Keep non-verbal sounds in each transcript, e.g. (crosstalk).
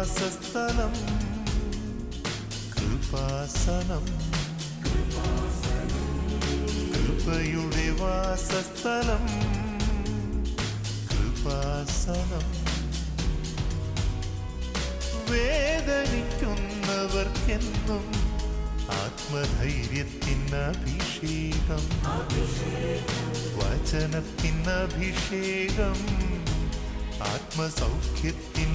കൃപയുടെ വാസസ്ഥലം കൃപാസനം. കൃപയുടെ വാസസ്ഥലം കൃപാസനം. വേദനിക്കുന്നവർക്കെന്നും ആത്മധൈര്യത്തിനഭിഷേകം. അഭിഷേകം വചനത്തിന്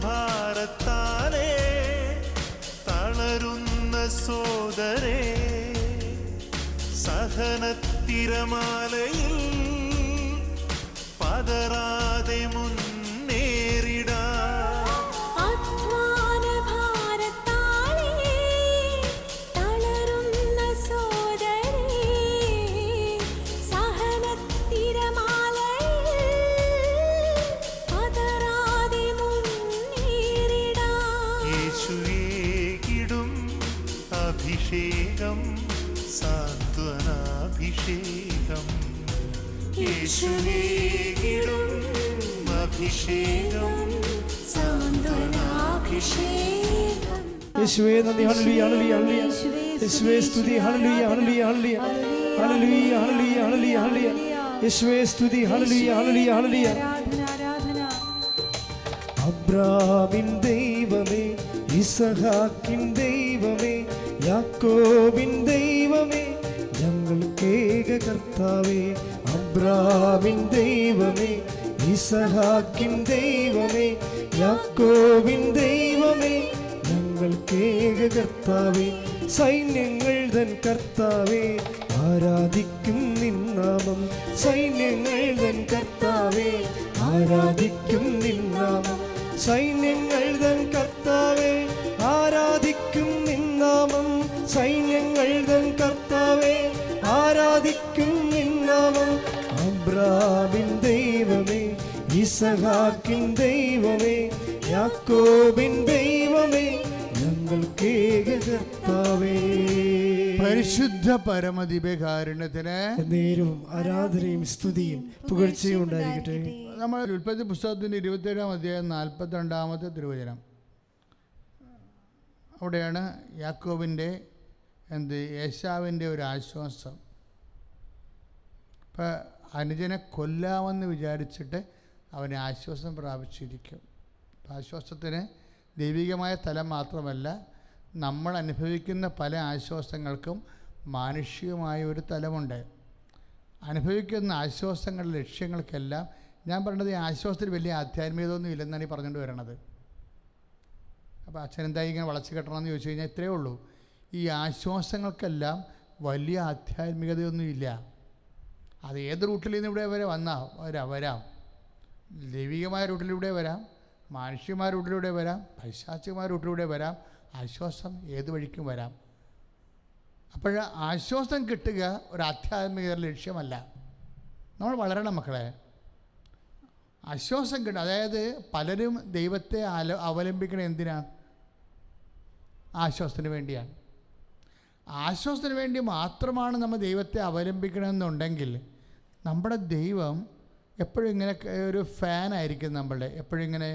ഭാരത്താലേ തളരുന്ന സോദരേ സഹനത്തിരമാലയിൽ പതറാതെ മുന്നേറിടാ യേശുവേകിടും അഭിഷേകം സാന്ത്വനാഭിഷേകം. യേശുവേ നന്ദി. ഹല്ലേലൂയ ഹല്ലേലൂയ ഹല്ലേലൂയ. യേശുവേ സ്തുതി. ഹല്ലേലൂയ hallelujah hallelujah. Hallelujah hallelujah hallelujah. Hallelujah യേശുവേ സ്തുതി. ഹല്ലേലൂയ ഹല്ലേലൂയ ഹല്ലേലൂയ. അബ്രാമിൻ ദൈവമേ ഇസഹാക്കിൻ ദൈവമേ യാക്കോബിൻ ദൈവമേ ഞങ്ങൾക്കേക കർത്താവേ അബ്രാമിൻ ദൈവമേ ഇസഹാക്കിൻ ദൈവമേ യാക്കോവിൻ ദൈവമേ ഞങ്ങൾക്കേക കർത്താവേ സൈന്യങ്ങൾ തൻ കർത്താവേ ആരാധിക്കും നിന്നാമം സൈന്യങ്ങൾ തൻ കർത്താവേ ആരാധിക്കും നിന്നാമം സൈന്യങ്ങൾ തൻ കർത്താവേ ആരാധിക്കും നിന്നാമം സൈന്യങ്ങൾ തൻ കർത്താവേ അബ്രാമിൻ ദൈവമേ ഇസഹാക്കിൻ ദൈവമേ യാക്കോബിൻ ദൈവമേ ഞങ്ങൾക്കേക കർത്താവേ. പരിശുദ്ധ പരമദിവ്യകാരുണ്യത്തിന് നേരും ആരാധനയും സ്തുതിയും പുകഴ്ചയും ഉണ്ടായിരിക്കട്ടെ. നമ്മൾ ഉൽപ്പത്തി പുസ്തകത്തിന്റെ ഇരുപത്തേഴാം അധ്യായം നാൽപ്പത്തി രണ്ടാമത്തെ തിരുവചനം. അവിടെയാണ് യാക്കോബിന്റെ എന്ത് യേശാവിന്റെ ഒരു ആശ്വാസം. ഇപ്പം അനുജനെ കൊല്ലാമെന്ന് വിചാരിച്ചിട്ട് അവനെ ആശ്വാസം പ്രാപിച്ചിരിക്കും. ആശ്വാസത്തിന് ദൈവികമായ തലം മാത്രമല്ല നമ്മൾ അനുഭവിക്കുന്ന പല ആശ്വാസങ്ങൾക്കും മാനുഷികമായ ഒരു തലമുണ്ട്. അനുഭവിക്കുന്ന ആശ്വാസങ്ങളുടെ ലക്ഷ്യങ്ങൾക്കെല്ലാം ഞാൻ പറഞ്ഞത് ഈ ആശ്വാസത്തിൽ വലിയ ആധ്യാത്മികതയൊന്നും ഇല്ലെന്നാണ് ഈ പറഞ്ഞുകൊണ്ട് വരണത്. അപ്പോൾ അച്ഛൻ എന്താ ഇങ്ങനെ കെട്ടണം കെട്ടണമെന്ന് ചോദിച്ചു കഴിഞ്ഞാൽ ഇത്രയേ ഉള്ളൂ. ഈ ആശ്വാസങ്ങൾക്കെല്ലാം വലിയ ആധ്യാത്മികതയൊന്നും ഇല്ല അത് ഏത് റൂട്ടിൽ നിന്ന് ഇവിടെ വരെ വന്നാൽ വരാം വരാം. ദൈവികമായ റൂട്ടിലൂടെ വരാം മാനുഷികമായ റൂട്ടിലൂടെ വരാം പൈശാചികമായ റൂട്ടിലൂടെ വരാം ആശ്വാസം ഏത് വഴിക്കും വരാം. അപ്പോൾ ആശ്വാസം കിട്ടുക ഒരു ആധ്യാത്മിക ലക്ഷ്യമല്ല. നമ്മൾ വളരണം മക്കളെ. ആശ്വാസം കിട്ടും. അതായത് പലരും ദൈവത്തെ അവലംബിക്കണ എന്തിനാണ് ആശ്വാസത്തിന് വേണ്ടിയാണ്. ആശ്വാസത്തിന് വേണ്ടി മാത്രമാണ് നമ്മൾ ദൈവത്തെ അവലംബിക്കണമെന്നുണ്ടെങ്കിൽ നമ്മുടെ ദൈവം എപ്പോഴും ഇങ്ങനെ ഒരു ഒരു ഫാനായിരിക്കും നമ്മളുടെ. എപ്പോഴും ഇങ്ങനെ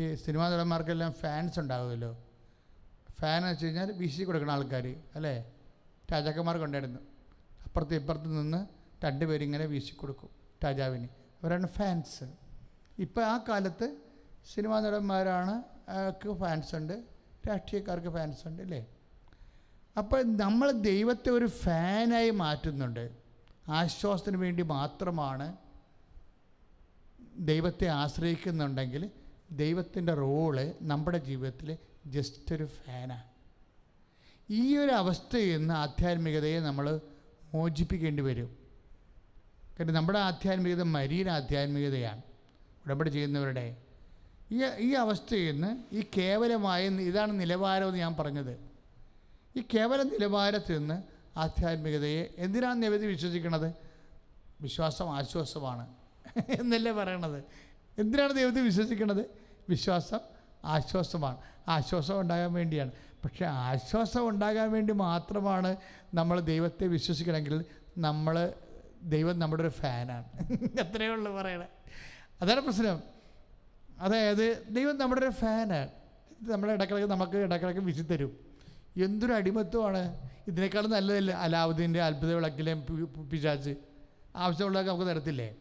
ഈ സിനിമാ നടന്മാർക്കെല്ലാം ഫാൻസ് ഉണ്ടാകുമല്ലോ ഫാൻ എന്ന് വെച്ച് കഴിഞ്ഞാൽ വീശി കൊടുക്കുന്ന ആൾക്കാർ അല്ലേ? രാജാക്കന്മാർക്ക് ഉണ്ടായിരുന്നു അപ്പുറത്ത് ഇപ്പുറത്ത് നിന്ന് രണ്ടുപേരിങ്ങനെ വീശി കൊടുക്കും രാജാവിന്. അവരാണ് ഫാൻസ് ഇപ്പം ആ കാലത്ത് സിനിമാ നടന്മാരാണ് ഫാൻസ് ഉണ്ട് രാഷ്ട്രീയക്കാർക്ക് ഫാൻസ് ഉണ്ട് അല്ലേ? അപ്പോൾ നമ്മൾ ദൈവത്തെ ഒരു ഫാനായി മാറ്റുന്നുണ്ട്. ആശ്വാസത്തിന് വേണ്ടി മാത്രമാണ് ദൈവത്തെ ആശ്രയിക്കുന്നുണ്ടെങ്കിൽ ദൈവത്തിന്റെ റോൾ നമ്മുടെ ജീവിതത്തിൽ ജസ്റ്റ് ഒരു ഫാനാണ് ഈ ഒരു അവസ്ഥയിൽ നിന്ന് ആധ്യാത്മികതയെ നമ്മൾ മോചിപ്പിക്കേണ്ടി വരും. കാരണം നമ്മുടെ ആധ്യാത്മികത മരീന ആധ്യാത്മികതയാണ്. ഉടമ്പടി ചെയ്യുന്നവരുടെ ഈ ഈ അവസ്ഥയിൽ നിന്ന് ഈ കേവലമായ ഇതാണ് നിലവാരമെന്ന് ഞാൻ പറഞ്ഞത്. ഈ കേവല നിലവാരത്തിൽ നിന്ന് ആധ്യാത്മികതയെ എന്തിനാണ് നിവധി വിശ്വസിക്കണത്? വിശ്വാസം ആശ്വാസമാണ് എന്നല്ലേ പറയണത്? എന്തിനാണ് ദൈവത്തെ വിശ്വസിക്കുന്നത് വിശ്വാസം ആശ്വാസമാണ്. ആശ്വാസം ഉണ്ടാകാൻ വേണ്ടിയാണ്. പക്ഷേ ആശ്വാസം ഉണ്ടാകാൻ വേണ്ടി മാത്രമാണ് നമ്മൾ ദൈവത്തെ വിശ്വസിക്കണമെങ്കിൽ നമ്മൾ ദൈവം നമ്മുടെ ഒരു ഫാനാണ്. അത്രയേ ഉള്ളൂ പറയണേ. അതാണ് പ്രശ്നം. അതായത് ദൈവം നമ്മുടെ ഒരു ഫാനാണ്. നമ്മളെ ഇടക്കിടക്ക് നമുക്ക് ഇടക്കിടക്ക് വിശുദ്ധരും തരും. എന്തൊരു അടിമത്വമാണ്. ഇതിനേക്കാളും നല്ലതല്ല അലാവുദ്ദീന്റെ അത്ഭുത വിളക്കിലെ പിശാച്ച്? ആവശ്യമുള്ളതൊക്കെ നമുക്ക് തരത്തില്ലേ?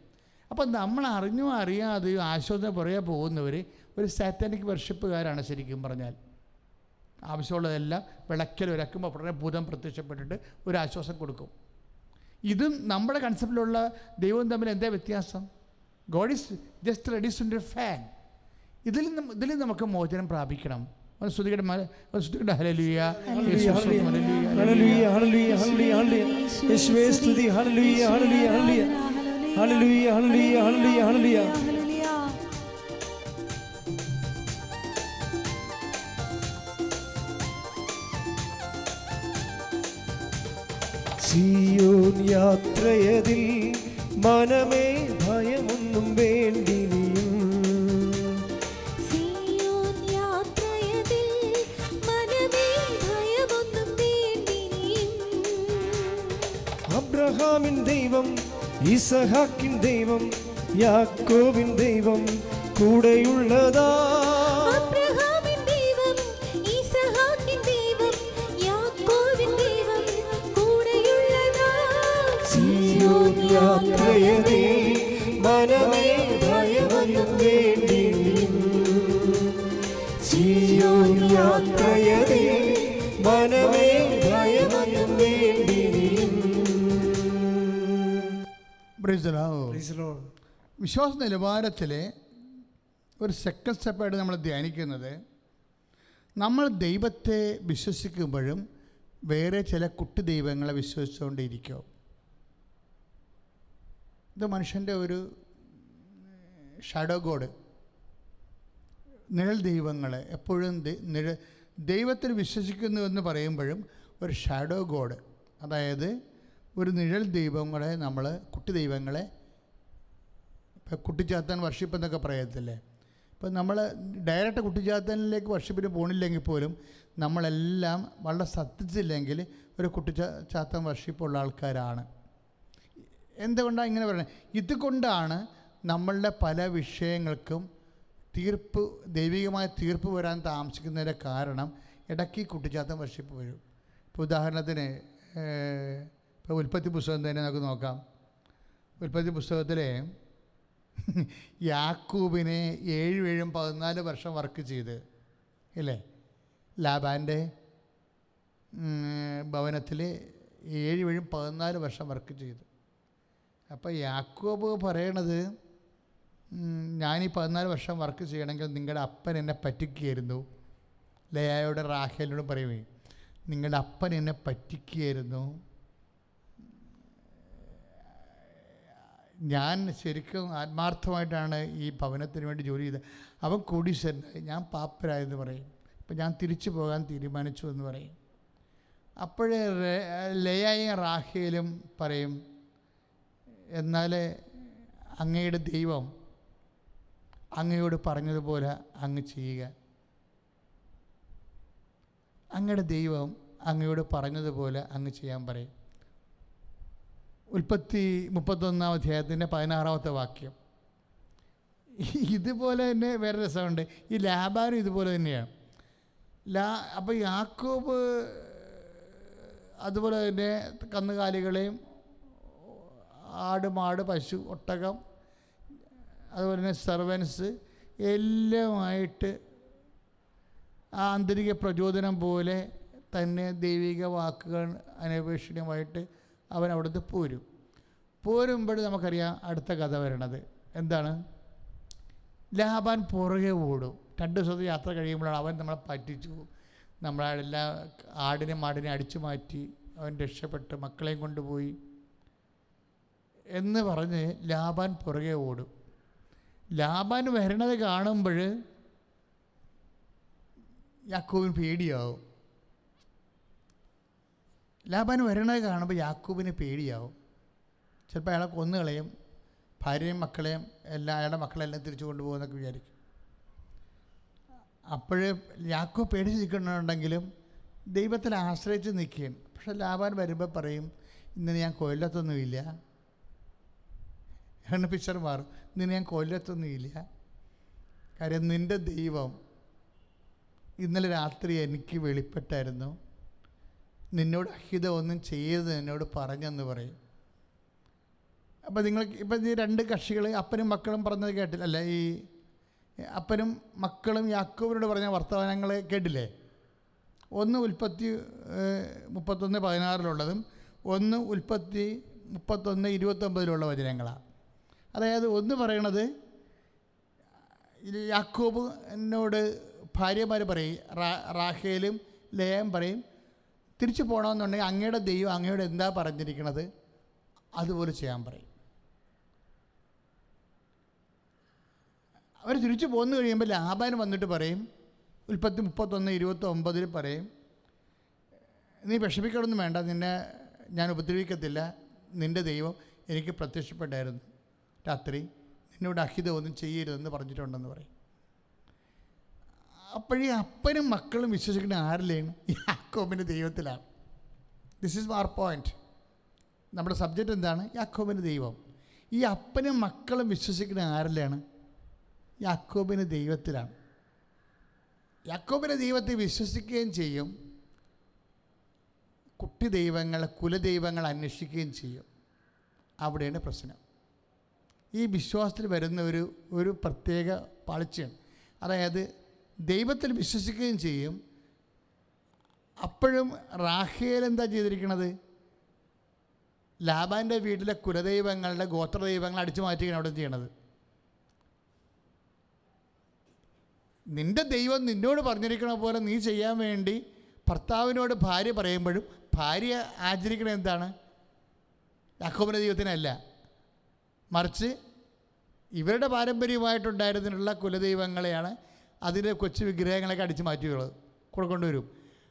അപ്പം നമ്മൾ അറിഞ്ഞോ അറിയാതെയോ ആശ്വാസം പുറകെ പോകുന്നവർ ഒരു സാറ്റാനിക് വർഷിപ്പുകാരാണ് ശരിക്കും പറഞ്ഞാൽ. ആവശ്യമുള്ളതെല്ലാം വിളക്കൽ ഒരക്കുമ്പോൾ ഉടനെ ഭൂതം പ്രത്യക്ഷപ്പെട്ടിട്ട് ഒരു ആശ്വാസം കൊടുക്കും. ഇതും നമ്മുടെ കൺസെപ്റ്റിലുള്ള ദൈവവും തമ്മിൽ എന്താ വ്യത്യാസം? God is just reduce fan ഇതിൽ ഇതിൽ നമുക്ക് മോചനം പ്രാപിക്കണം. സ്തുതിക്കട്ടെ സ്തുതിക്കട്ടെ ഹല്ലേലൂയ. Hallelujah hallelujah. Hallelujah hallelujah hallelujah hallelujah. Hallelujah hallelujah hallelujah ഹല്ലേലൂയ. സിയോൻ യാത്രയതിൽ മനമേ ഭയമൊന്നും വേണ്ടി അബ്രഹാമിൻ ദൈവം ഇസഹാക്കിൻ ദൈവം യാക്കോവിൻ ദൈവം കൂടെയുള്ളതാ. വിശ്വാസ നിലവാരത്തിലെ ഒരു സെക്കൻഡ് സ്റ്റെപ്പായിട്ട് നമ്മൾ ധ്യാനിക്കുന്നത്. നമ്മൾ ദൈവത്തെ വിശ്വസിക്കുമ്പോഴും വേറെ ചില കുട്ടി ദൈവങ്ങളെ വിശ്വസിച്ചുകൊണ്ടിരിക്കോ ഇത് മനുഷ്യന്റെ ഒരു ഷാഡോ ഗോഡ് നിഴൽ ദൈവങ്ങളെ എപ്പോഴും നിഴൽ നിഴ ദൈവത്തിൽ വിശ്വസിക്കുന്നു എന്ന് പറയുമ്പോഴും ഒരു ഷാഡോ ഗോഡ് അതായത് ഒരു നിഴൽ ദൈവങ്ങളെ നമ്മൾ കുട്ടി ദൈവങ്ങളെ കുട്ടിച്ചാത്തൻ വർഷിപ്പ് എന്നൊക്കെ പറയത്തില്ലേ? ഇപ്പം നമ്മൾ ഡയറക്റ്റ് കുട്ടിച്ചാത്തനിലേക്ക് വർഷിപ്പിന് പോണില്ലെങ്കിൽ പോലും നമ്മളെല്ലാം വളരെ ശ്രദ്ധിച്ചില്ലെങ്കിൽ ഒരു കുട്ടിച്ചാ ചാത്തൻ വർഷിപ്പുള്ള ആൾക്കാരാണ്. എന്തുകൊണ്ടാണ് ഇങ്ങനെ പറയുന്നത്? ഇതുകൊണ്ടാണ് നമ്മളുടെ പല വിഷയങ്ങൾക്കും തീർപ്പ് ദൈവികമായ തീർപ്പ് വരാൻ താമസിക്കുന്നതിന്റെ കാരണം ഇടയ്ക്ക് കുട്ടിച്ചാത്തൻ വർഷിപ്പ് വരും. ഇപ്പോൾ ഉദാഹരണത്തിന് ഇപ്പോൾ ഉൽപ്പത്തി പുസ്തകം തന്നെ നമുക്ക് നോക്കാം. ഉൽപ്പത്തി പുസ്തകത്തിലെ (laughs) യാക്കൂബിനെ ഏഴ് ഏഴും പതിനാല് വർഷം വർക്ക് ചെയ്ത്. ഇല്ലേ? ലാബാന്റെ ഭവനത്തിൽ ഏഴ് ഏഴും പതിനാല് വർഷം വർക്ക് ചെയ്തു. അപ്പോൾ യാക്കൂബ് പറയണത് ഞാൻ ഈ പതിനാല് വർഷം വർക്ക് ചെയ്യണമെങ്കിൽ നിങ്ങളുടെ അപ്പൻ എന്നെ പറ്റിക്കുകയായിരുന്നു. ലയായോട് റാഹേലിനോടും പറയുമേ നിങ്ങളുടെ അപ്പൻ എന്നെ പറ്റിക്കുകയായിരുന്നു. ഞാൻ ശരിക്കും ആത്മാർത്ഥമായിട്ടാണ് ഈ ഭവനത്തിന് വേണ്ടി ജോലി ചെയ്തത്. അവൻ കോടീശ്വരനായി ഞാൻ പാപ്പരായെന്ന് പറയും. അപ്പം ഞാൻ തിരിച്ചു പോകാൻ തീരുമാനിച്ചു എന്ന് പറയും. അപ്പോഴേ ലയായും റാഹേലും പറയും എന്നാൽ അങ്ങയുടെ ദൈവം അങ്ങയോട് പറഞ്ഞതുപോലെ അങ്ങ് ചെയ്യുക. അങ്ങയുടെ ദൈവം അങ്ങയോട് പറഞ്ഞതുപോലെ അങ്ങ് ചെയ്യാൻ പറയും. ഉൽപ്പത്തി മുപ്പത്തൊന്നാം അധ്യായത്തിന്റെ പതിനാറാമത്തെ വാക്യം. ഇതുപോലെ തന്നെ വേറെ രസമുണ്ട്. ഈ ലാബാനും ഇതുപോലെ തന്നെയാണ്. ലാ അപ്പോൾ യാക്കോബ് അതുപോലെ തന്നെ കന്നുകാലികളെയും ആട് മാട് പശു ഒട്ടകം അതുപോലെ തന്നെ സർവൻസ് എല്ലാമായിട്ട് ആ ആന്തരിക പ്രചോദനം പോലെ തന്നെ ദൈവിക വാക്കുകൾ അനപേക്ഷണീയമായിട്ട് അവൻ അവിടുന്ന് പോരും. പോരുമ്പോൾ നമുക്കറിയാം അടുത്ത കഥ വരണത്. എന്താണ്? ലാബാൻ പുറകെ ഓടും. രണ്ട് ദിവസത്തെ യാത്ര കഴിയുമ്പോഴാണ് അവൻ നമ്മളെ പറ്റിച്ചു നമ്മളെ എല്ലാ ആടിനെ മാടിനെ അടിച്ചു മാറ്റി അവൻ രക്ഷപ്പെട്ട് മക്കളെയും കൊണ്ടുപോയി എന്ന് പറഞ്ഞ് ലാബാൻ പുറകെ ഓടും. ലാബാൻ വരണത് കാണുമ്പോൾ യാക്കോവിന് പേടിയാവും. ലാബാൻ വരണത് കാണുമ്പോൾ യാക്കൂബിന് പേടിയാവും. ചിലപ്പോൾ അയാളെ കൊന്നു കളയും ഭാര്യയും മക്കളെയും എല്ലാം അയാളുടെ മക്കളെല്ലാം തിരിച്ചു കൊണ്ടുപോകുമെന്നൊക്കെ വിചാരിക്കും. അപ്പോഴേ യാക്കൂബ് പേടിച്ച് നിൽക്കുന്നുണ്ടെങ്കിലും ദൈവത്തിൽ ആശ്രയിച്ച് നിൽക്കുകയാണ് പക്ഷെ ലാബാൻ വരുമ്പോൾ പറയും ഇന്ന് ഞാൻ കൊല്ലത്തൊന്നുമില്ല. എന്ന പിക്ചർ മാറും. ഇന്ന് ഞാൻ കൊല്ലത്തൊന്നുമില്ല. കാര്യം നിന്റെ ദൈവം ഇന്നലെ രാത്രി എനിക്ക് വെളിപ്പെട്ടായിരുന്നു. നിന്നോട് അഹിത ഒന്നും ചെയ്യരുത് എന്നോട് പറഞ്ഞെന്ന് പറയും. അപ്പോൾ നിങ്ങൾ ഇപ്പം ഈ രണ്ട് കക്ഷികൾ അപ്പനും മക്കളും പറഞ്ഞത് കേട്ടില്ല അല്ല? ഈ അപ്പനും മക്കളും യാക്കോബിനോട് പറഞ്ഞ വർത്തമാനങ്ങൾ കേട്ടില്ലേ? ഒന്ന് ഉൽപ്പത്തി മുപ്പത്തൊന്ന് പതിനാറിലുള്ളതും ഒന്ന് ഉൽപ്പത്തി മുപ്പത്തൊന്ന് ഇരുപത്തൊമ്പതിലുള്ള വചനങ്ങളാണ് അതായത് ഒന്ന് പറയണത് യാക്കോബിനോട് ഭാര്യമാർ പറയും റാഹേലും ലേയം പറയും തിരിച്ചു പോകണമെന്നുണ്ടെങ്കിൽ അങ്ങയുടെ ദൈവം അങ്ങയോട് എന്താ പറഞ്ഞിരിക്കുന്നത് അതുപോലെ ചെയ്യാൻ പറയും. അവർ തിരിച്ചു പോന്നു കഴിയുമ്പോൾ ലാഭാൻ വന്നിട്ട് പറയും ഉൽപ്പത്തി മുപ്പത്തൊന്ന് ഇരുപത്തി ഒമ്പതിൽ പറയും നീ വിഷമിക്കണമെന്ന് വേണ്ട നിന്നെ ഞാൻ ഉപദ്രവിക്കത്തില്ല നിന്റെ ദൈവം എനിക്ക് പ്രത്യക്ഷപ്പെട്ടായിരുന്നു. രാത്രി നിന്നോട് അഹിത ഒന്നും ചെയ്യരുതെന്ന് പറഞ്ഞിട്ടുണ്ടെന്ന് പറയും. അപ്പോഴേ അപ്പനും മക്കളും വിശ്വസിക്കുന്ന ആരിലാണ് യാക്കോബിന്റെ ദൈവത്തിലാണ്. ദിസ് ഈസ് ആർ പോയിന്റ് നമ്മുടെ സബ്ജക്റ്റ് എന്താണ്? യാക്കോബിന്റെ ദൈവം. ഈ അപ്പനും മക്കളും വിശ്വസിക്കുന്ന ആരിലാണ് യാക്കോബിന് ദൈവത്തിലാണ്. യാക്കോബിന്റെ ദൈവത്തെ വിശ്വസിക്കുകയും ചെയ്യും. കുട്ടി ദൈവങ്ങൾ കുലദൈവങ്ങൾ അന്വേഷിക്കുകയും ചെയ്യും. അവിടെയാണ് പ്രശ്നം. ഈ വിശ്വാസത്തിൽ വരുന്ന ഒരു ഒരു പ്രത്യേക പാളിച്ചയാണ്. അതായത് ദൈവത്തിൽ വിശ്വസിക്കുകയും ചെയ്യും. അപ്പോഴും റാഹേൽ എന്താ ചെയ്തിരിക്കുന്നത് ലാബാന്റെ വീട്ടിലെ കുലദൈവങ്ങളുടെ ഗോത്രദൈവങ്ങൾ അടിച്ചു മാറ്റുകയാണ് അവിടെ ചെയ്യണത്? നിന്റെ ദൈവം നിന്നോട് പറഞ്ഞിരിക്കണ പോലെ നീ ചെയ്യാൻ വേണ്ടി ഭർത്താവിനോട് ഭാര്യ പറയുമ്പോഴും ഭാര്യ ആചരിക്കണ എന്താണ്? യാക്കോബിന്റെ ദൈവത്തിനല്ല. മറിച്ച് ഇവരുടെ പാരമ്പര്യമായിട്ടുണ്ടായിരുന്നിട്ടുള്ള കുലദൈവങ്ങളെയാണ് അതിന്റെ കൊച്ചു വിഗ്രഹങ്ങളൊക്കെ അടിച്ചു മാറ്റിയുള്ളത് കൂടെ കൊണ്ടുവരും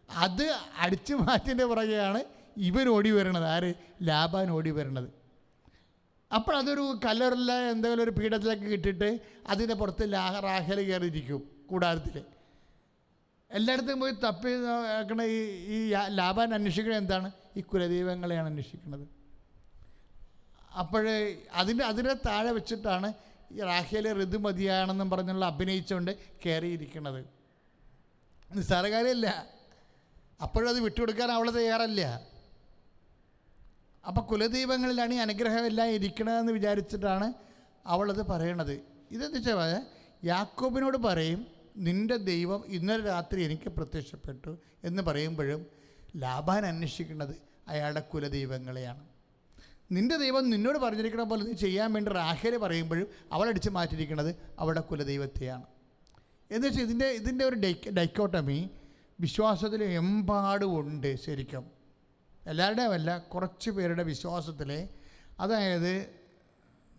അത് അടിച്ചു മാറ്റിന്റെ പുറകെയാണ് ഇവൻ ഓടി വരണത് ആര്? ലാബാൻ ഓടി വരണത് അപ്പോൾ അതൊരു കല്ലറില്ല എന്തെങ്കിലും ഒരു പീഠത്തിലേക്ക് കിട്ടിയിട്ട് അതിന്റെ പുറത്ത് ലാഹ റാഹൽ കയറിയിരിക്കും കൂടാരത്തിൽ എല്ലായിടത്തും പോയി തപ്പി നോക്കണ ഈ ഈ ലാഭാൻ ലാബാൻ അന്വേഷിക്കണത് എന്താണ്? ഈ കുലദൈവങ്ങളെയാണ് അന്വേഷിക്കുന്നത്. അപ്പോൾ അതിന്റെ അതിനെ താഴെ വെച്ചിട്ടാണ് ഈ റാഹേലെ ഋതുമതിയാണെന്നും പറഞ്ഞുള്ള അഭിനയിച്ചുകൊണ്ട് കയറിയിരിക്കുന്നത്. നിസ്സാര കാര്യമല്ല അപ്പോഴത് വിട്ടുകൊടുക്കാൻ അവൾ തയ്യാറല്ല. അപ്പം കുലദീപങ്ങളിലാണ് ഈ അനുഗ്രഹമെല്ലാം ഇരിക്കണതെന്ന് വിചാരിച്ചിട്ടാണ് അവളത് പറയണത്. ഇതെന്ന് വെച്ചാൽ യാക്കോബിനോട് പറയും നിന്റെ ദൈവം ഇന്നലെ രാത്രി എനിക്ക് പ്രത്യക്ഷപ്പെട്ടു. എന്ന് പറയുമ്പോഴും ലാഭാൻ അന്വേഷിക്കുന്നത് അയാളുടെ കുലദൈവങ്ങളെയാണ്. നിന്റെ ദൈവം നിന്നോട് പറഞ്ഞിരിക്കണ പോലെ നീ ചെയ്യാൻ വേണ്ടി റാഹേൽ പറയുമ്പോഴും അവളടിച്ച് മാറ്റിയിരിക്കുന്നത് അവളുടെ കുലദൈവത്തെയാണ്. എന്ന് വെച്ചാൽ ഇതിന്റെ ഇതിന്റെ ഒരു ഡൈ ഡൈക്കോട്ടമി വിശ്വാസത്തിൽ എമ്പാടും ഉണ്ട് ശരിക്കും. എല്ലാവരുടെയും അല്ല കുറച്ച് പേരുടെ വിശ്വാസത്തിൽ. അതായത്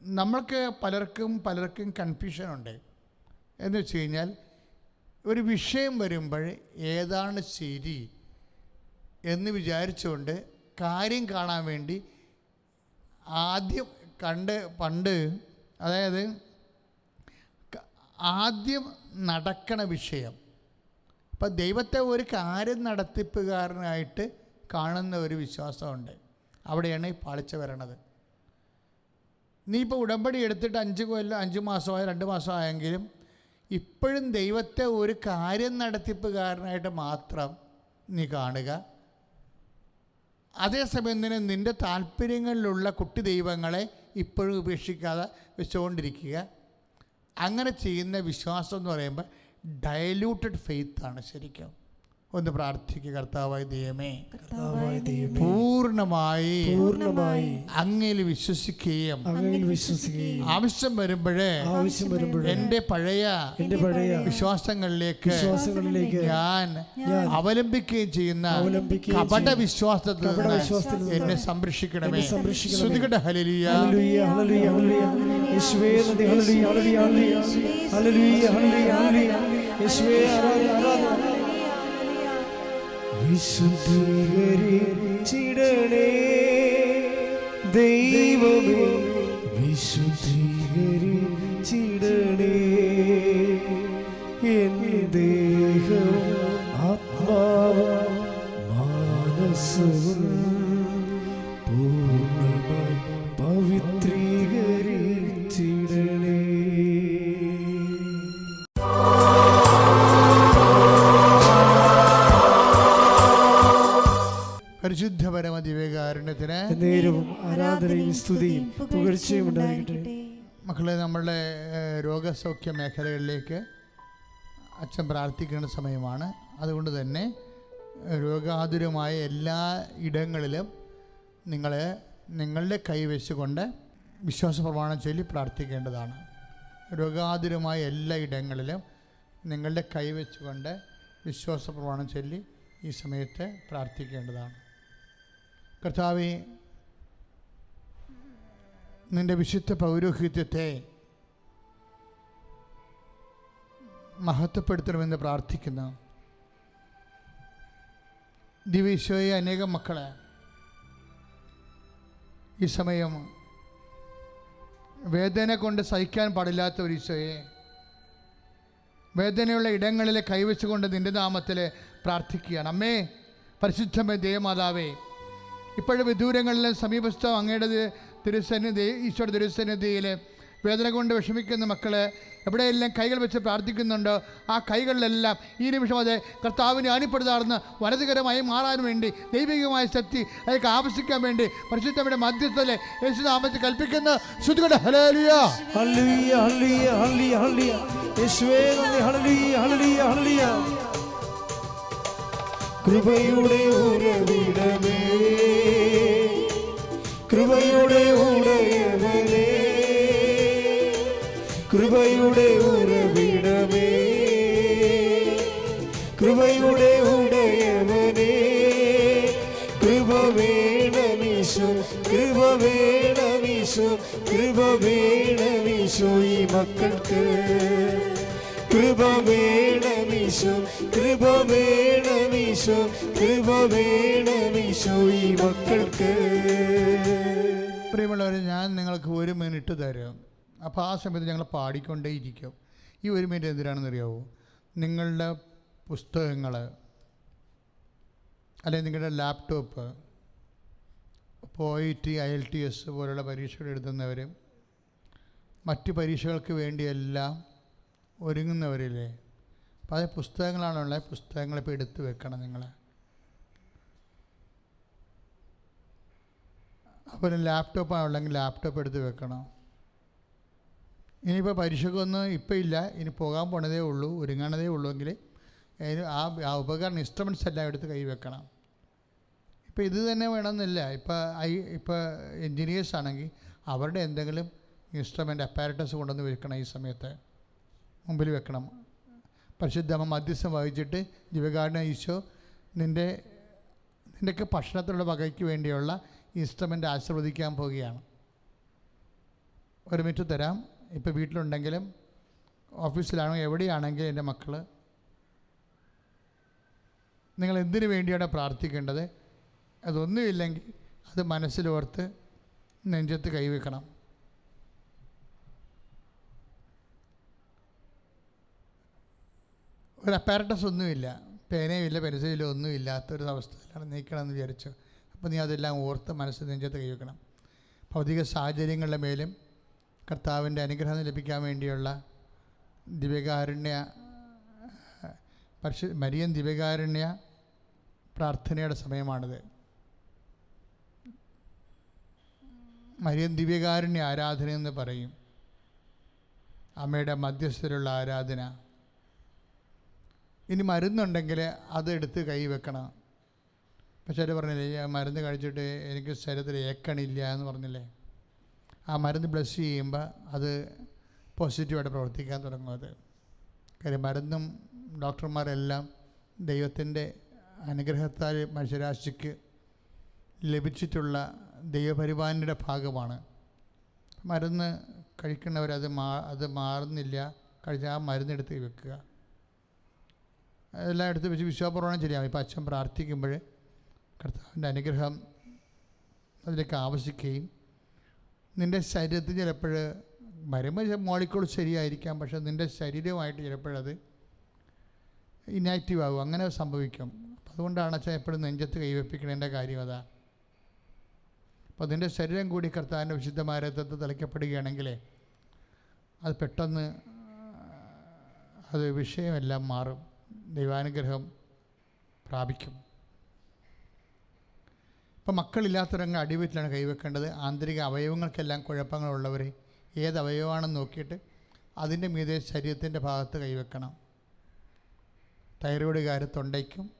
നമ്മൾക്ക് പലർക്കും പലർക്കും കൺഫ്യൂഷനുണ്ട് എന്ന് വെച്ച് കഴിഞ്ഞാൽ ഒരു വിഷയം വരുമ്പോൾ ഏതാണ് ശരി എന്ന് വിചാരിച്ചുകൊണ്ട് കാര്യം കാണാൻ വേണ്ടി ആദ്യം കണ്ട് പണ്ട് അതായത് ആദ്യം നടക്കണ വിഷയം. ഇപ്പം ദൈവത്തെ ഒരു കാര്യം നടത്തിപ്പുകാരനായിട്ട് കാണുന്ന ഒരു വിശ്വാസമുണ്ട്. അവിടെയാണ് ഈ പാളിച്ച വരണത്. നീ ഇപ്പോൾ ഉടമ്പടി എടുത്തിട്ട് അഞ്ച് കൊല്ലം അഞ്ച് മാസമായോ രണ്ട് മാസമായെങ്കിലും ഇപ്പോഴും ദൈവത്തെ ഒരു കാര്യം നടത്തിപ്പുകാരനായിട്ട് മാത്രം നീ കാണുക. അതേസമയം തന്നെ നിന്റെ താല്പര്യങ്ങളിലുള്ള കുട്ടി ദൈവങ്ങളെ ഇപ്പോഴും ഉപേക്ഷിക്കാതെ വെച്ചുകൊണ്ടിരിക്കുക. അങ്ങനെ ചെയ്യുന്ന വിശ്വാസം എന്ന് പറയുമ്പോൾ ഡയലൂട്ടഡ് ഫെയ്ത്താണ് ശരിക്കും. ഒന്ന് പ്രാർത്ഥിക്കുക കർത്താവായി ദൈവമേ പൂർണമായി പൂർണമായി അങ്ങയിൽ വിശ്വസിക്കുകയും അങ്ങയിൽ വിശ്വസിക്കുകയും ആവശ്യം വരുമ്പോഴേ ആവശ്യം വരുമ്പോഴേ എന്റെ പഴയ എന്റെ പഴയ വിശ്വാസങ്ങളിലേക്ക് വിശ്വാസങ്ങളിലേക്ക് ഞാൻ അവലംബിക്കുകയും ചെയ്യുന്ന കപട വിശ്വാസത്തിൽ നിന്ന് എന്നെ സംരക്ഷിക്കണമേ. ശ്രുതികട ഹല്ലേലൂയ. യേശുവേ ഹല്ലേലൂയ. Hallelujah hallelujah hallelujah. യേശുവേ ആരാധന വിശുദ്ധീകരിച്ചിടണേ ദൈവമേ വിശുദ്ധീകരിച്ചിടണേ സ്തുതിയും പുകഴ്ചയും ഉണ്ടായിരിക്കട്ടെ മക്കളെ നമ്മളുടെ രോഗസൗഖ്യ മേഖലകളിലേക്ക് അച്ഛൻ പ്രാർത്ഥിക്കേണ്ട സമയമാണ്. അതുകൊണ്ട് തന്നെ രോഗാതുരമായ എല്ലാ ഇടങ്ങളിലും നിങ്ങൾ നിങ്ങളുടെ കൈ വെച്ചുകൊണ്ട് വിശ്വാസ പ്രമാണം ചൊല്ലി പ്രാർത്ഥിക്കേണ്ടതാണ്. രോഗാതുരമായ എല്ലാ ഇടങ്ങളിലും നിങ്ങളുടെ കൈവച്ചുകൊണ്ട് വിശ്വാസ പ്രമാണം ചൊല്ലി ഈ സമയത്ത് പ്രാർത്ഥിക്കേണ്ടതാണ്. കർത്താവെ നിന്റെ വിശുദ്ധ പൗരോഹിത്യത്തെ മഹത്വപ്പെടുത്തണമെന്ന് പ്രാർത്ഥിക്കുന്നു ദിവീശോയെ അനേകം മക്കളെ ഈ സമയം വേദന കൊണ്ട് സഹിക്കാൻ പാടില്ലാത്ത ഒരു ഈശോയെ വേദനയുള്ള ഇടങ്ങളിൽ കൈവച്ചുകൊണ്ട് നിന്റെ നാമത്തിൽ പ്രാർത്ഥിക്കുകയാണ്. അമ്മേ പരിശുദ്ധമേ ദേവമാതാവേ ഇപ്പോഴും വിദൂരങ്ങളിലും സമീപസ്ഥ അങ്ങയുടെ തിരുസന്നിധി ഈശ്വര തിരുസന്നിധിയിൽ വേദന കൊണ്ട് വിഷമിക്കുന്ന മക്കൾ എവിടെയെല്ലാം കൈകൾ വെച്ച് പ്രാർത്ഥിക്കുന്നുണ്ടോ ആ കൈകളിലെല്ലാം ഈ നിമിഷം അത് കർത്താവിനെ അണിപ്പെടുത്താറുന്ന വലതുകരമായി മാറാൻ വേണ്ടി ദൈവികമായ ശക്തി അതൊക്കെ ആവശ്യിക്കാൻ വേണ്ടി പരിശുദ്ധയുടെ മധ്യസ്ഥലെ യേശുനാമത്തിൽ കൽപ്പിക്കുന്ന. ശ്രുതികളുടെ ഹലേലിയ ഹല്ലേലൂയ ഹല്ലേലൂയ ഹല്ലേലൂയ ഹല്ലേലൂയ. യേശുവേ നന്ദി. ഹല്ലേലൂയ ഹല്ലേലൂയ ഹല്ലേലൂയ. കൃപയുടെ ഉറവിടമേ കൃപയുടെ ഉടയവനേ കൃപയുടെ ഉറവിടമേ. കൃപയുടെ ഉടയവനെ കൃപ വേണമീശോ കൃപ വേണമീശോ കൃപ വേണമീശോ ഈ മക്കൾക്ക്. കൃപ വേണമീശോ കൃപ കൃപ ഈ മക്കൾക്ക്. പ്രിയമുള്ളവരെ ഞാൻ നിങ്ങൾക്ക് ഒരു മിനിറ്റ് തരാം. അപ്പോൾ ആ സമയത്ത് ഞങ്ങൾ പാടിക്കൊണ്ടേയിരിക്കും. ഈ ഒരു മിനിറ്റ് എന്തിനാണെന്ന് അറിയാവോ? നിങ്ങളുടെ പുസ്തകങ്ങൾ അല്ലെങ്കിൽ നിങ്ങളുടെ laptop T I L T S പോലുള്ള പരീക്ഷകൾ എഴുതുന്നവരും മറ്റ് പരീക്ഷകൾക്ക് വേണ്ടിയെല്ലാം ഒരുങ്ങുന്നവരില്ലേ അപ്പോൾ അത് പുസ്തകങ്ങളാണുള്ളത് പുസ്തകങ്ങളിപ്പോൾ എടുത്തു വെക്കണം നിങ്ങൾ അതുപോലെ ലാപ്ടോപ്പ് ഉള്ളെങ്കിൽ ലാപ്ടോപ്പ് എടുത്ത് വെക്കണം. ഇനിയിപ്പോൾ പരീക്ഷക്കൊന്നും ഇപ്പം ഇല്ല. ഇനി പോകാൻ പോണതേ ഉള്ളൂ ഒരുങ്ങണതേ ഉള്ളൂ എങ്കിൽ അതിന് ആ ആ ഉപകരണം ഇൻസ്ട്രുമെന്റ്സ് എല്ലാം എടുത്ത് കൈ വെക്കണം. ഇപ്പോൾ ഇത് തന്നെ വേണമെന്നില്ല. ഇപ്പോൾ ഐ ഇപ്പോൾ എൻജിനീയേഴ്സ് ആണെങ്കിൽ അവരുടെ എന്തെങ്കിലും ഇൻസ്ട്രുമെന്റ് അപ്പാരറ്റസ് കൊണ്ടുവന്ന് വെക്കണം ഈ സമയത്ത്. മുമ്പിൽ വെക്കണം. പരിശുദ്ധമ്മ മധ്യസ്ഥം വഹിച്ചിട്ട് ജീവകാരുണ്യ ഈശോ നിന്റെ നിന്റെയൊക്കെ ഭക്ഷണത്തിലുള്ള വകയ്ക്ക് വേണ്ടിയുള്ള ഇൻസ്ട്രുമെന്റ് ആശീർവദിക്കാൻ പോവുകയാണ്. ഒരു മിനിറ്റ് തരാം. ഇപ്പോൾ വീട്ടിലുണ്ടെങ്കിലും ഓഫീസിലാണോ എവിടെയാണെങ്കിലും എന്റെ മക്കൾ നിങ്ങൾ എന്തിനു വേണ്ടിയാണ് പ്രാർത്ഥിക്കേണ്ടത്? അതൊന്നുമില്ലെങ്കിൽ അത് മനസ്സിലോർത്ത് നെഞ്ചത്ത് കൈവെക്കണം ഒരു അപ്പാരറ്റസ് ഒന്നുമില്ല പേനയുമില്ല പെൻസിലും ഒന്നും ഇല്ലാത്തൊരു അവസ്ഥയിലാണ് നീക്കണമെന്ന് വിചാരിച്ചു. അപ്പോൾ നീ അതെല്ലാം ഓർത്ത് മനസ്സ് നെഞ്ചത്ത് കൈവെക്കണം. ഭൗതിക സാഹചര്യങ്ങളുടെ മേലും കർത്താവിന്റെ അനുഗ്രഹം ലഭിക്കാൻ വേണ്ടിയുള്ള ദിവ്യകാരുണ്യ പരിശു മരിയൻ ദിവ്യകാരുണ്യ പ്രാർത്ഥനയുടെ സമയമാണിത്. മരിയൻ ദിവ്യകാരുണ്യ ആരാധന എന്ന് പറയും. അമ്മയുടെ മധ്യസ്ഥരുള്ള ആരാധന. ഇനി മരുന്നുണ്ടെങ്കിൽ അതെടുത്ത് കൈ വെക്കണം. പക്ഷേ അവർ പറഞ്ഞില്ലേ "ഈ മരുന്ന് കഴിച്ചിട്ട് എനിക്ക് ശരീരത്തിൽ ഏക്കണില്ല എന്ന് പറഞ്ഞില്ലേ? ആ മരുന്ന് ബ്ലസ് ചെയ്യുമ്പോൾ അത് പോസിറ്റീവായിട്ട് പ്രവർത്തിക്കാൻ തുടങ്ങും കാര്യം മരുന്നും ഡോക്ടർമാരെല്ലാം ദൈവത്തിന്റെ അനുഗ്രഹത്താൽ മനുഷ്യരാശിക്ക് ലഭിച്ചിട്ടുള്ള ദൈവപരിപാലനയുടെ ഭാഗമാണ്. മരുന്ന് കഴിക്കുന്നവരത് മാ അത് മാറുന്നില്ല. കഴിച്ച ആ മരുന്നെടുത്ത് വെക്കുക. അതെല്ലാം എടുത്ത് വെച്ച് വിശ്വാസപൂർവം ചെയ്യാം ഇപ്പം അച്ഛൻ പ്രാർത്ഥിക്കുമ്പോൾ കർത്താവിന്റെ അനുഗ്രഹം അതിലേക്ക് ആവശ്യിക്കുകയും നിന്റെ ശരീരത്തിൽ ചിലപ്പോൾ വരുമ്പോൾ മോളിക്കൂൾ ശരിയായിരിക്കാം പക്ഷേ നിന്റെ ശരീരമായിട്ട് ചിലപ്പോഴത് ഇനാക്റ്റീവ് ആകും. അങ്ങനെ സംഭവിക്കും. അതുകൊണ്ടാണ് അച്ഛൻ എപ്പോഴും നെഞ്ചത്ത് കൈവപ്പിക്കണേന്റെ കാര്യം അതാ. അപ്പോൾ നിന്റെ ശരീരം കൂടി കർത്താവിന്റെ വിശുദ്ധമായ രഥത്തിൽ തളിക്കപ്പെടുകയാണെങ്കിൽ അത് പെട്ടെന്ന് അത് വിഷയമെല്ലാം മാറും. ദൈവാനുഗ്രഹം പ്രാപിക്കും. ഇപ്പം മക്കളില്ലാത്തവരങ്ങ് അടിവീട്ടിലാണ് കൈവെക്കേണ്ടത്. ആന്തരിക അവയവങ്ങൾക്കെല്ലാം കുഴപ്പങ്ങളുള്ളവർ ഏത് അവയവമാണെന്ന് നോക്കിയിട്ട് അതിന്റെ മീതെ ശരീരത്തിന്റെ ഭാഗത്ത് കൈവെക്കണം. തൈറോയിഡുകാർ തൊണ്ടയ്ക്കും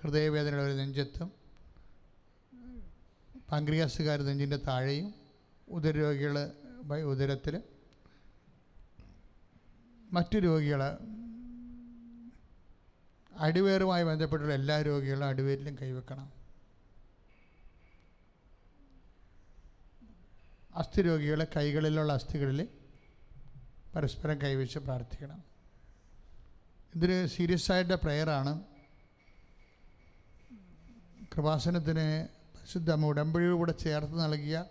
ഹൃദയവേദനയുള്ളവർ നെഞ്ചത്തും പാങ്ക്രിയാസുകാർ നെഞ്ചിന്റെ താഴെയും ഉദരരോഗികൾ ഉദരത്തിൽ മറ്റു രോഗികൾ അടിവേറുമായി ബന്ധപ്പെട്ടുള്ള എല്ലാ രോഗികളും അടിവേരിലും കൈവെക്കണം. അസ്ഥി രോഗികളെ കൈകളിലുള്ള അസ്ഥികളിൽ പരസ്പരം കൈവച്ച് പ്രാർത്ഥിക്കണം. ഇതൊരു സീരിയസ് ആയിട്ട് പ്രെയറാണ്. കൃപാസനത്തിന് പരിശുദ്ധ ഉടമ്പടിയോടുകൂടെ ചേർത്ത് നൽകിയ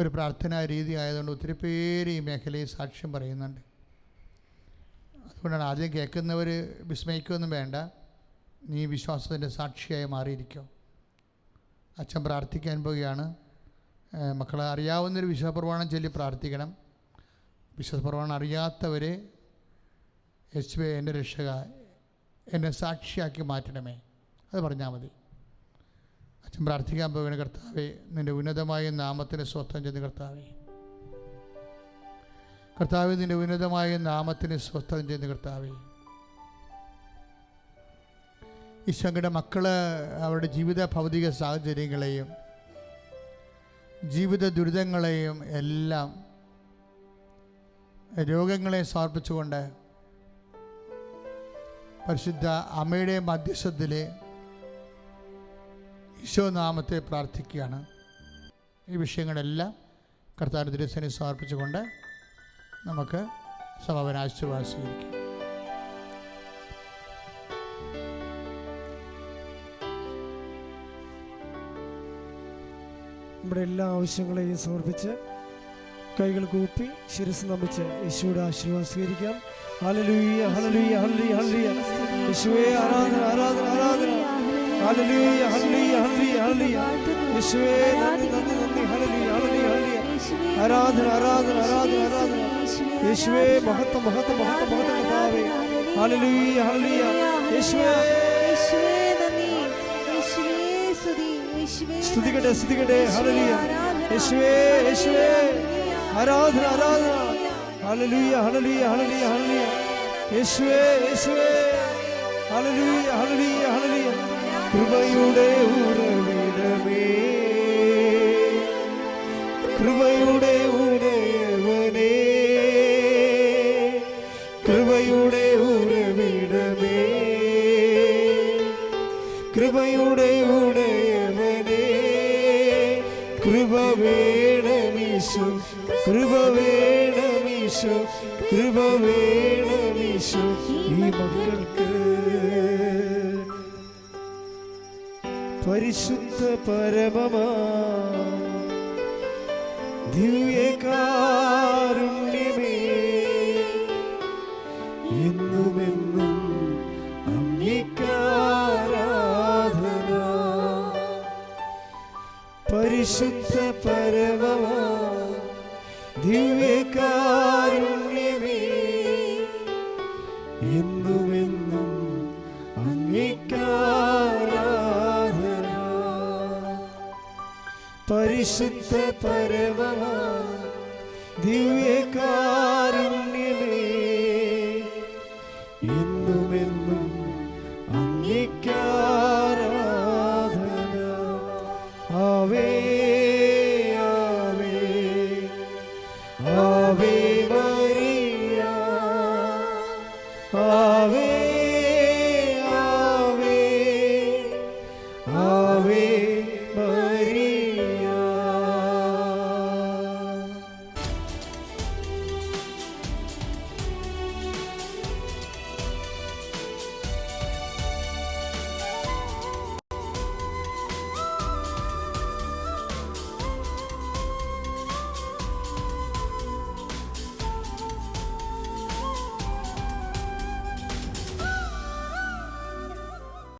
ഒരു പ്രാർത്ഥനാ രീതി ആയതുകൊണ്ട് ഒത്തിരി പേര് ഈ മേഖലയിൽ സാക്ഷ്യം പറയുന്നുണ്ട്. അതുകൊണ്ടാണ് ആദ്യം കേൾക്കുന്നവർ വിസ്മയിക്കുകയൊന്നും വേണ്ട. നീ വിശ്വാസത്തിന്റെ സാക്ഷിയായി മാറിയിരിക്കും. അച്ഛൻ പ്രാർത്ഥിക്കാൻ പോവുകയാണ്. മക്കളെ അറിയാവുന്നൊരു വിശ്വപ്രമാണം ചൊല്ലി പ്രാർത്ഥിക്കണം. വിശ്വപ്രമാണം അറിയാത്തവരെ യേശുവെ എന്റെ രക്ഷക എന്നെ സാക്ഷിയാക്കി മാറ്റണമേ. അത് പറഞ്ഞാൽ മതി. അച്ഛൻ പ്രാർത്ഥിക്കാൻ പോവുകയാണ് കർത്താവേ. നിന്റെ ഉന്നതമായ നാമത്തിന് സ്വത്വം ചെന്ന് കർത്താവേ. കർത്താവ് നിന്റെ ഉന്നതമായ നാമത്തിന് സ്വസ്ഥം ചെയ്യുന്ന കർത്താവേ. ഈശോയുടെ മക്കൾ അവരുടെ ജീവിത ഭൗതിക സാഹചര്യങ്ങളെയും ജീവിത ദുരിതങ്ങളെയും എല്ലാം രോഗങ്ങളെ സമർപ്പിച്ചുകൊണ്ട് പരിശുദ്ധ അമ്മയുടെ ഈശോ നാമത്തെ പ്രാർത്ഥിക്കുകയാണ്. ഈ വിഷയങ്ങളെല്ലാം കർത്താവിന്റെ ദിവസനെ സമർപ്പിച്ചുകൊണ്ട് നമുക്ക് സമാപനാശീർവാദം സ്വീകരിക്കാം നമ്മുടെ എല്ലാ ആവശ്യങ്ങളെയും സമർപ്പിച്ച് കൈകൾ കൂപ്പി ശിരസ് നമിച്ച് യേശുവിടെ ആശീർവാദം സ്വീകരിക്കാം ഹല്ലേലൂയ ഹല്ലേലൂയ ഹല്ലേലൂയ ഹല്ലേലൂയ. യേശുവേ ആരാധന ആരാധന ആരാധന. ഹല്ലേലൂയ ഹല്ലേലൂയ ഹല്ലേലൂയ ഹല്ലേലൂയ. യേശുവേ നന്ദി നന്ദി നന്ദി. ഹല്ലേലൂയ ഹല്ലേലൂയ ഹല്ലേലൂയ. ആരാധന ആരാധന ആരാധന ആരാധന. യേശുവേ മഹത്വം മഹത്വം മഹത്വം മഹത്വം കർത്താവേ. ഹല്ലേലൂയ ഹല്ലേലൂയ. യേശുവേ. യേശുവേ നന്ദി യേശുവേ സ്തുതി യേശുവേ സ്തുതിക്കട്ടെ സ്തുതിക്കട്ടെ. ഹല്ലേലൂയ. യേശുവേ യേശുവേ. ആരാധന ആരാധന. ഹല്ലേലൂയ ഹല്ലേലൂയ ഹല്ലേലൂയ ഹല്ലേലൂയ. യേശുവേ യേശുവേ. ഹല്ലേലൂയ ഹല്ലേലൂയ ഹല്ലേലൂയ. കൃപയുടെ ഉറവിടമേ. കൃപയുടെ ഉടയവനേ കൃപ വേണമീശു കൃപ വേണമീശു കൃപ വേണമീശു ഈ മക്കൾക്ക്. പരിശുദ്ധ പരമമാ ദിവ്യകാരുണ്യമേ പരമമാ ദിവ്യകാരുണ്യമേ